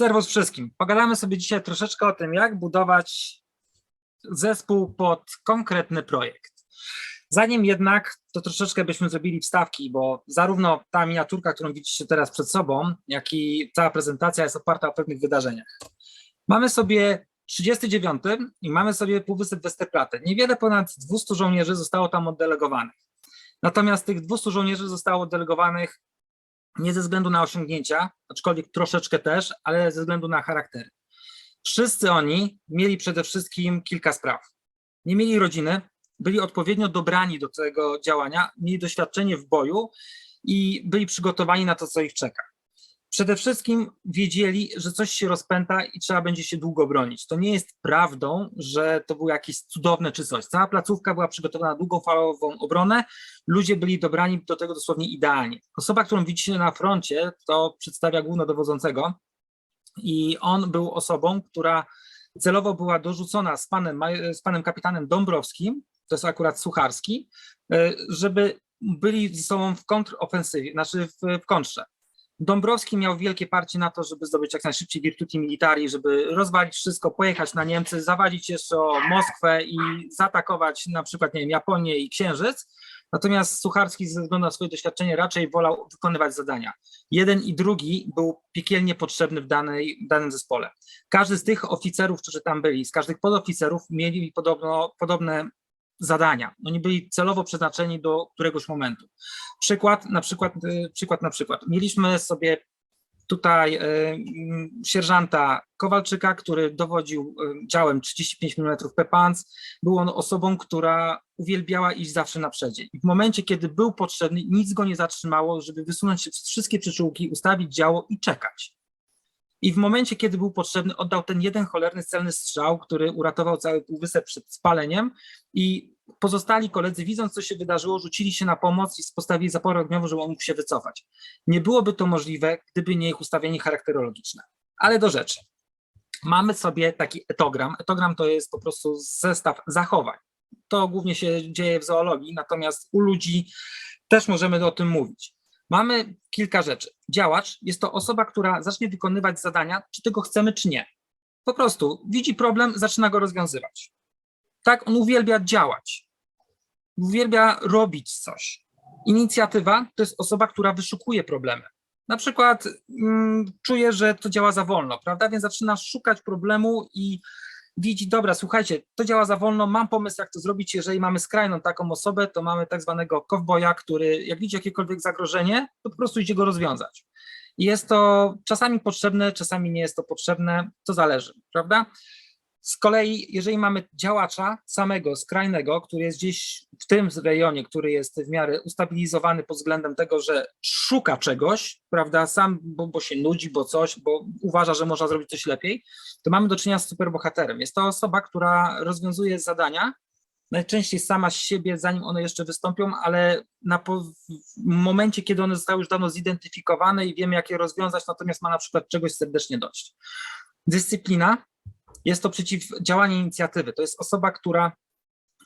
Serwus wszystkim. Pogadamy sobie dzisiaj troszeczkę o tym, jak budować zespół pod konkretny projekt. Zanim jednak, to troszeczkę byśmy zrobili wstawki, bo zarówno ta miniaturka, którą widzicie teraz przed sobą, jak i cała prezentacja jest oparta o pewnych wydarzeniach. Mamy sobie 39 i mamy sobie Półwysep Westerplatte. Niewiele ponad 200 żołnierzy zostało tam oddelegowanych. Natomiast tych 200 żołnierzy zostało oddelegowanych nie ze względu na osiągnięcia, aczkolwiek troszeczkę też, ale ze względu na charaktery. Wszyscy oni mieli przede wszystkim kilka spraw. Nie mieli rodziny, byli odpowiednio dobrani do tego działania, mieli doświadczenie w boju i byli przygotowani na to, co ich czeka. Przede wszystkim wiedzieli, że coś się rozpęta i trzeba będzie się długo bronić. To nie jest prawdą, że to było jakieś cudowne czy coś. Cała placówka była przygotowana na długofalową obronę, ludzie byli dobrani do tego dosłownie idealnie. Osoba, którą widzicie na froncie, to przedstawia głównodowodzącego i on był osobą, która celowo była dorzucona z panem, z panem kapitanem Dąbrowskim, to jest akurat Sucharski, e, żeby byli ze sobą w kontrofensywie, znaczy w, w kontrze. Dąbrowski miał wielkie parcie na to, żeby zdobyć jak najszybciej Virtuti Militari, żeby rozwalić wszystko, pojechać na Niemcy, zawalić jeszcze o Moskwę i zaatakować na przykład, nie wiem, Japonię i Księżyc. Natomiast Sucharski ze względu na swoje doświadczenie raczej wolał wykonywać zadania. Jeden i drugi był piekielnie potrzebny w, danej, w danym zespole. Każdy z tych oficerów, którzy tam byli, z każdych podoficerów mieli podobno, podobne zadania. Oni byli celowo przeznaczeni do któregoś momentu. Przykład na przykład, y, przykład na przykład. Mieliśmy sobie tutaj y, mm, sierżanta Kowalczyka, który dowodził y, działem 35 mm Pepans. Był on osobą, która uwielbiała iść zawsze na przedzie. I w momencie, kiedy był potrzebny, nic go nie zatrzymało, żeby wysunąć się wszystkie przyczółki, ustawić działo i czekać. I w momencie, kiedy był potrzebny, oddał ten jeden cholerny celny strzał, który uratował cały półwysep przed spaleniem i pozostali koledzy, widząc co się wydarzyło, rzucili się na pomoc i postawili zaporę ogniową, żeby on mógł się wycofać. Nie byłoby to możliwe, gdyby nie ich ustawienie charakterologiczne. Ale do rzeczy. Mamy sobie taki etogram. Etogram to jest po prostu zestaw zachowań. To głównie się dzieje w zoologii, natomiast u ludzi też możemy o tym mówić. Mamy kilka rzeczy. Działacz jest to osoba, która zacznie wykonywać zadania, czy tego chcemy, czy nie. Po prostu widzi problem, zaczyna go rozwiązywać. Tak, on uwielbia działać. Uwielbia robić coś. Inicjatywa to jest osoba, która wyszukuje problemy. Na przykład mm, czuje, że to działa za wolno, prawda? Więc zaczyna szukać problemu i widzi, dobra, słuchajcie, to działa za wolno, mam pomysł, jak to zrobić. Jeżeli mamy skrajną taką osobę, to mamy tak zwanego kowboja, który jak widzi jakiekolwiek zagrożenie, to po prostu idzie go rozwiązać. Jest to czasami potrzebne, czasami nie jest to potrzebne, to zależy, prawda? Z kolei, jeżeli mamy działacza samego, skrajnego, który jest gdzieś w tym rejonie, który jest w miarę ustabilizowany pod względem tego, że szuka czegoś, prawda, sam, bo, bo się nudzi, bo coś, bo uważa, że można zrobić coś lepiej, to mamy do czynienia z superbohaterem. Jest to osoba, która rozwiązuje zadania, najczęściej sama z siebie, zanim one jeszcze wystąpią, ale na momencie, kiedy one zostały już dawno zidentyfikowane i wiemy, jak je rozwiązać, natomiast ma na przykład czegoś serdecznie dość. Dyscyplina jest to przeciwdziałanie inicjatywy. To jest osoba, która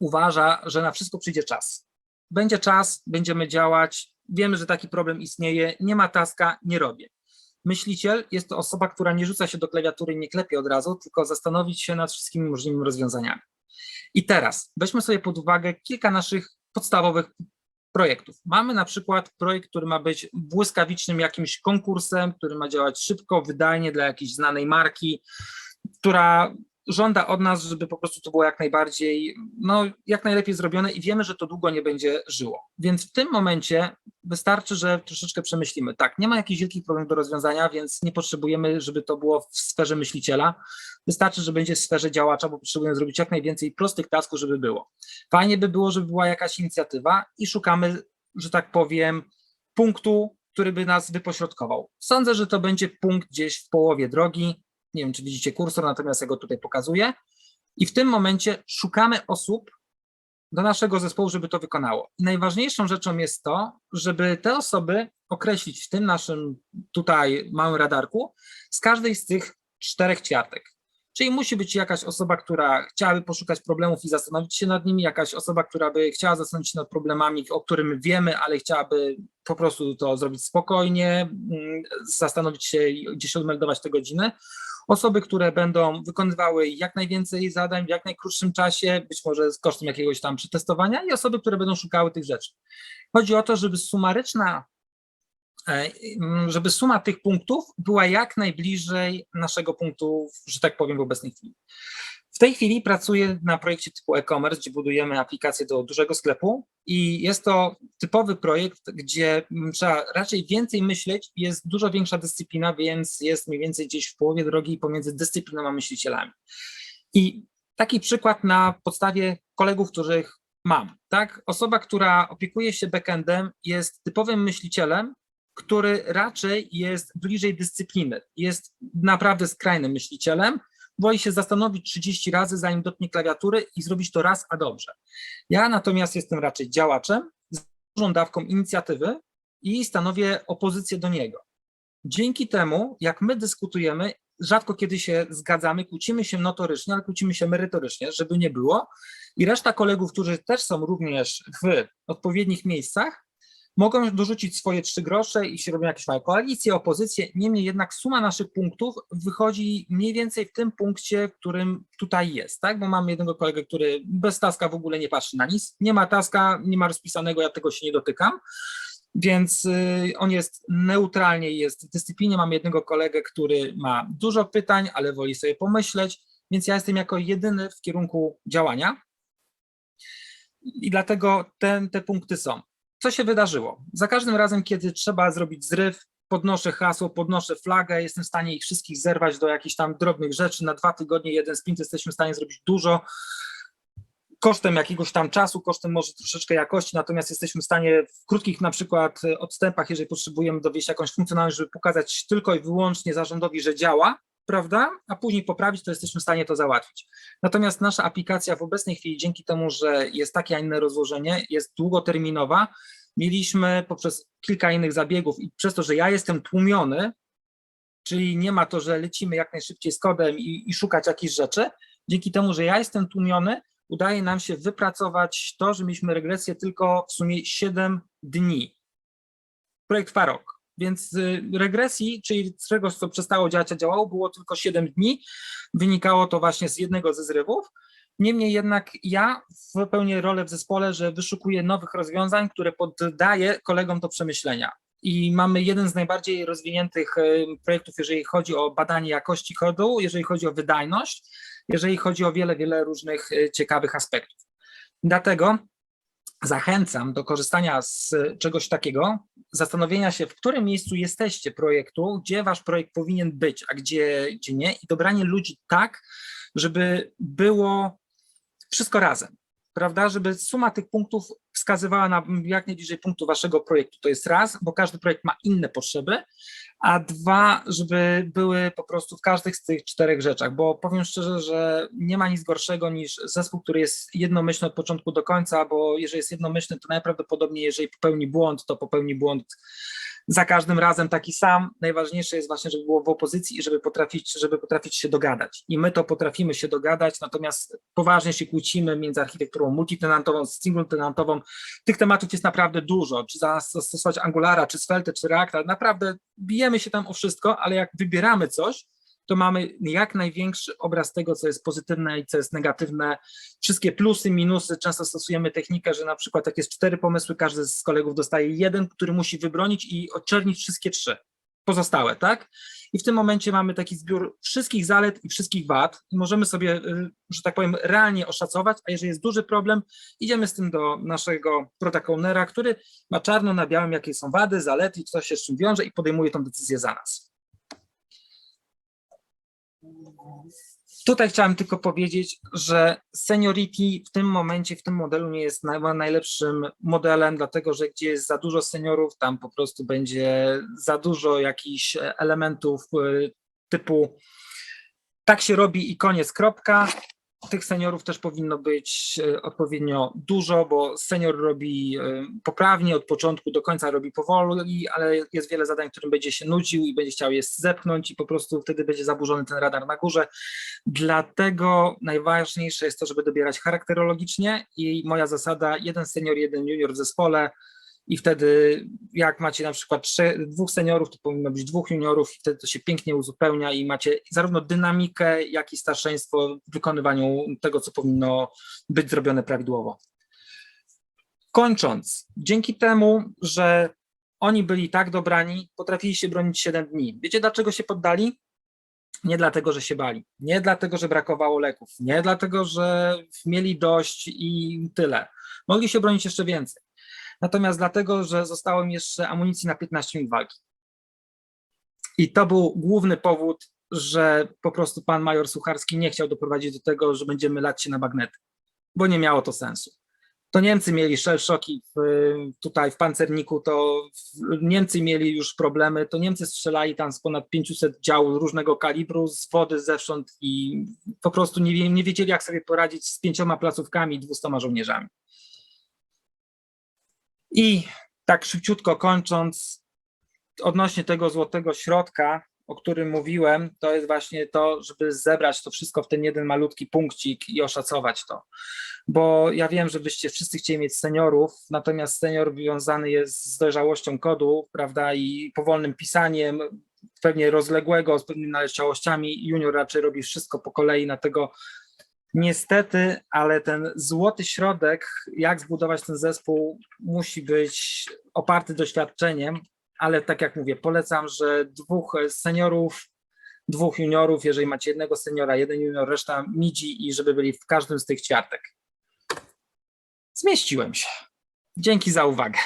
uważa, że na wszystko przyjdzie czas. Będzie czas, będziemy działać, wiemy, że taki problem istnieje, nie ma taska, nie robię. Myśliciel jest to osoba, która nie rzuca się do klawiatury i nie klepie od razu, tylko zastanowić się nad wszystkimi możliwymi rozwiązaniami. I teraz weźmy sobie pod uwagę kilka naszych podstawowych projektów. Mamy na przykład projekt, który ma być błyskawicznym jakimś konkursem, który ma działać szybko, wydajnie dla jakiejś znanej marki, która żąda od nas, żeby po prostu to było jak najbardziej, no jak najlepiej zrobione i wiemy, że to długo nie będzie żyło. Więc w tym momencie wystarczy, że troszeczkę przemyślimy. Tak, nie ma jakichś wielkich problemów do rozwiązania, więc nie potrzebujemy, żeby to było w sferze myśliciela. Wystarczy, że będzie w sferze działacza, bo potrzebujemy zrobić jak najwięcej prostych tasków, żeby było. Fajnie by było, żeby była jakaś inicjatywa i szukamy, że tak powiem, punktu, który by nas wypośrodkował. Sądzę, że to będzie punkt gdzieś w połowie drogi, nie wiem, czy widzicie kursor, natomiast ja go tutaj pokazuję. I w tym momencie szukamy osób do naszego zespołu, żeby to wykonało. I najważniejszą rzeczą jest to, żeby te osoby określić w tym naszym tutaj małym radarku z każdej z tych czterech ćwiartek. Czyli musi być jakaś osoba, która chciałaby poszukać problemów i zastanowić się nad nimi, jakaś osoba, która by chciała zastanowić się nad problemami, o którym wiemy, ale chciałaby po prostu to zrobić spokojnie, mm, zastanowić się i gdzieś odmeldować te godziny. Osoby, które będą wykonywały jak najwięcej zadań w jak najkrótszym czasie, być może z kosztem jakiegoś tam przetestowania, i osoby, które będą szukały tych rzeczy. Chodzi o to, żeby sumaryczna E, mm, żeby suma tych punktów była jak najbliżej naszego punktu, że tak powiem, w obecnej chwili. W tej chwili pracuję na projekcie typu e-commerce, gdzie budujemy aplikację do dużego sklepu i jest to typowy projekt, gdzie mm, trzeba raczej więcej myśleć, jest dużo większa dyscyplina, więc jest mniej więcej gdzieś w połowie drogi pomiędzy dyscypliną a myślicielami. I taki przykład na podstawie kolegów, których mam. Tak? Osoba, która opiekuje się backendem, jest typowym myślicielem, który raczej jest bliżej dyscypliny, jest naprawdę skrajnym myślicielem, woli się zastanowić 30 razy, zanim dotknie klawiatury i zrobić to raz, a dobrze. Ja natomiast jestem raczej działaczem z dużą dawką inicjatywy i stanowię opozycję do niego. Dzięki temu, jak my dyskutujemy, rzadko kiedy się zgadzamy, kłócimy się notorycznie, ale kłócimy się merytorycznie, żeby nie było. I reszta kolegów, którzy też są również w odpowiednich miejscach, mogą dorzucić swoje trzy grosze i się robią jakieś małe koalicje, opozycje. Niemniej jednak suma naszych punktów wychodzi mniej więcej w tym punkcie, w którym tutaj jest, tak? Bo mamy jednego kolegę, który bez taska w ogóle nie patrzy na nic. Nie ma taska, nie ma rozpisanego, ja tego się nie dotykam. Więc y, on jest neutralnie, jest w dyscyplinie. Mam jednego kolegę, który ma dużo pytań, ale woli sobie pomyśleć, więc ja jestem jako jedyny w kierunku działania. I dlatego ten, te punkty są co się wydarzyło? Za każdym razem, kiedy trzeba zrobić zryw, podnoszę hasło, podnoszę flagę, jestem w stanie ich wszystkich zerwać do jakichś tam drobnych rzeczy. Na dwa tygodnie jeden sprint jesteśmy w stanie zrobić dużo kosztem jakiegoś tam czasu, kosztem może troszeczkę jakości, natomiast jesteśmy w stanie w krótkich na przykład odstępach, jeżeli potrzebujemy dowieść jakąś funkcjonalność, żeby pokazać tylko i wyłącznie zarządowi, że działa, prawda, a później poprawić, to jesteśmy w stanie to załatwić. Natomiast nasza aplikacja w obecnej chwili, dzięki temu, że jest takie, a inne rozłożenie, jest długoterminowa, mieliśmy poprzez kilka innych zabiegów i przez to, że ja jestem tłumiony, czyli nie ma to, że lecimy jak najszybciej z kodem i, i szukać jakichś rzeczy, dzięki temu, że ja jestem tłumiony, udaje nam się wypracować to, że mieliśmy regresję tylko w sumie 7 dni. Projekt Farok więc y, regresji, czyli czegoś, co przestało działać, a działało, było tylko 7 dni. Wynikało to właśnie z jednego ze zrywów. Niemniej jednak ja wypełnię rolę w zespole, że wyszukuję nowych rozwiązań, które poddaję kolegom do przemyślenia. I mamy jeden z najbardziej rozwiniętych y, projektów, jeżeli chodzi o badanie jakości kodu, jeżeli chodzi o wydajność, jeżeli chodzi o wiele, wiele różnych y, ciekawych aspektów. Dlatego zachęcam do korzystania z czegoś takiego, zastanowienia się, w którym miejscu jesteście projektu, gdzie wasz projekt powinien być, a gdzie, gdzie nie, i dobranie ludzi tak, żeby było wszystko razem, prawda? Żeby suma tych punktów wskazywała na jak najbliżej punktu waszego projektu. To jest raz, bo każdy projekt ma inne potrzeby, a dwa, żeby były po prostu w każdych z tych czterech rzeczach, bo powiem szczerze, że nie ma nic gorszego niż zespół, który jest jednomyślny od początku do końca, bo jeżeli jest jednomyślny, to najprawdopodobniej, jeżeli popełni błąd, to popełni błąd za każdym razem taki sam. Najważniejsze jest właśnie, żeby było w opozycji i żeby potrafić, żeby potrafić się dogadać. I my to potrafimy się dogadać, natomiast poważnie się kłócimy między architekturą multitenantową, single-tenantową. Tych tematów jest naprawdę dużo. Czy zastosować Angulara, czy Svelte, czy Reacta. Naprawdę bijemy się tam o wszystko, ale jak wybieramy coś, to mamy jak największy obraz tego, co jest pozytywne i co jest negatywne. Wszystkie plusy, minusy. Często stosujemy technikę, że na przykład jak jest cztery pomysły, każdy z kolegów dostaje jeden, który musi wybronić i odczernić wszystkie trzy pozostałe, tak? I w tym momencie mamy taki zbiór wszystkich zalet i wszystkich wad i możemy sobie, y, że tak powiem, realnie oszacować, a jeżeli jest duży problem, idziemy z tym do naszego protagonera, który ma czarno na białym, jakie są wady, zalety i co się z czym wiąże i podejmuje tą decyzję za nas. Tutaj chciałem tylko powiedzieć, że seniority w tym momencie, w tym modelu nie jest najlepszym modelem, dlatego że gdzie jest za dużo seniorów, tam po prostu będzie za dużo jakichś elementów y, typu tak się robi i koniec, kropka tych seniorów też powinno być e, odpowiednio dużo, bo senior robi e, poprawnie, od początku do końca robi powoli, ale jest wiele zadań, którym będzie się nudził i będzie chciał je zepchnąć i po prostu wtedy będzie zaburzony ten radar na górze. Dlatego najważniejsze jest to, żeby dobierać charakterologicznie i moja zasada jeden senior, jeden junior w zespole i wtedy jak macie na przykład dwóch seniorów, to powinno być dwóch juniorów i wtedy to się pięknie uzupełnia i macie zarówno dynamikę, jak i starszeństwo w wykonywaniu tego, co powinno być zrobione prawidłowo. Kończąc, dzięki temu, że oni byli tak dobrani, potrafili się bronić 7 dni. Wiecie dlaczego się poddali? Nie dlatego, że się bali, nie dlatego, że brakowało leków, nie dlatego, że mieli dość i tyle. Mogli się bronić jeszcze więcej. Natomiast dlatego, że zostało im jeszcze amunicji na 15 minut walki. I to był główny powód, że po prostu pan major Sucharski nie chciał doprowadzić do tego, że będziemy lać się na bagnety, bo nie miało to sensu. To Niemcy mieli w, tutaj w pancerniku, to Niemcy mieli już problemy, to Niemcy strzelali tam z ponad 500 dział różnego kalibru, z wody zewsząd i po prostu nie, nie wiedzieli, jak sobie poradzić z pięcioma placówkami i dwustoma żołnierzami. I tak szybciutko kończąc, odnośnie tego złotego środka, o którym mówiłem, to jest właśnie to, żeby zebrać to wszystko w ten jeden malutki punkcik i oszacować to. Bo ja wiem, że byście wszyscy chcieli mieć seniorów, natomiast senior wiązany jest z dojrzałością kodu, prawda, i powolnym pisaniem, pewnie rozległego, z pewnymi naleciałościami. Junior raczej robi wszystko po kolei, dlatego niestety, ale ten złoty środek, jak zbudować ten zespół, musi być oparty doświadczeniem, ale tak jak mówię, polecam, że dwóch seniorów, dwóch juniorów, jeżeli macie jednego seniora, jeden junior, reszta midzi i żeby byli w każdym z tych ćwiartek. Zmieściłem się. Dzięki za uwagę.